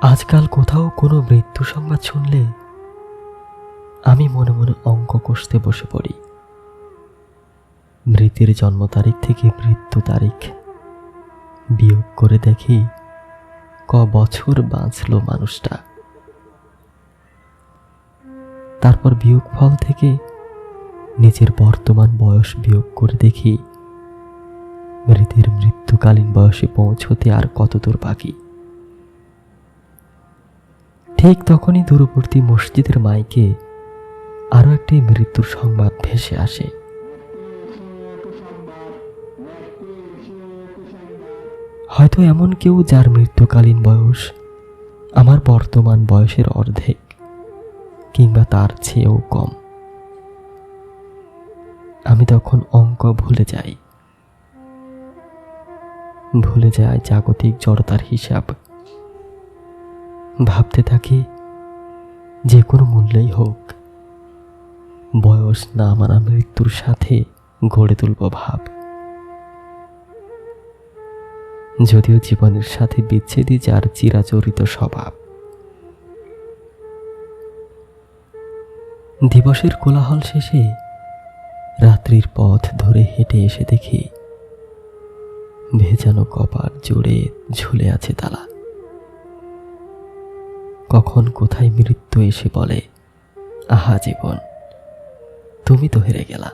আজকাল কোথাও কোনো মৃত্যু সংবাদ শুনলে আমি মনে মনে অঙ্ক কষতে বসে পড়ি। মৃতের জন্ম তারিখ থেকে মৃত্যু তারিখ। বিয়োগ করে দেখি ক বছর বাঁচল মানুষটা। তারপর বিয়োগ ফল থেকে নিজের বর্তমান বয়স বিয়োগ করে দেখি, মৃতের মৃত্যুকালীন বয়সে পৌঁছতে আর কত দূর বাকি। ঠিক তখনই দূরবর্তী মসজিদের মাইকে আরও একটি মৃত্যুর সংবাদ ভেসে আসে। হয়তো এমন কেউ যার মৃত্যুকালীন বয়স আমার বর্তমান বয়সের অর্ধেক, কিংবা তার চেয়েও কম। আমি তখন অঙ্ক ভুলে যাই। ভুলে যায় জাগতিক জড়তার হিসাব। ভাবতে থাকি, যে কোনো মূল্যেই হোক, বয়স না মানা মৃত্যুর সাথে গড়ে তুলব ভাব। যদিও জীবনের সাথে বিচ্ছেদই যার চিরাচরিত স্বভাব। দিবসের কোলাহল শেষে রাত্রির পথ ধরে হেঁটে এসে দেখি, ভেজানো কপার জুড়ে ঝুলে আছে তালা। কখন কোথায় মৃত্যু এসে বলে আহা জীবন তুমি তো হেরে গেলা।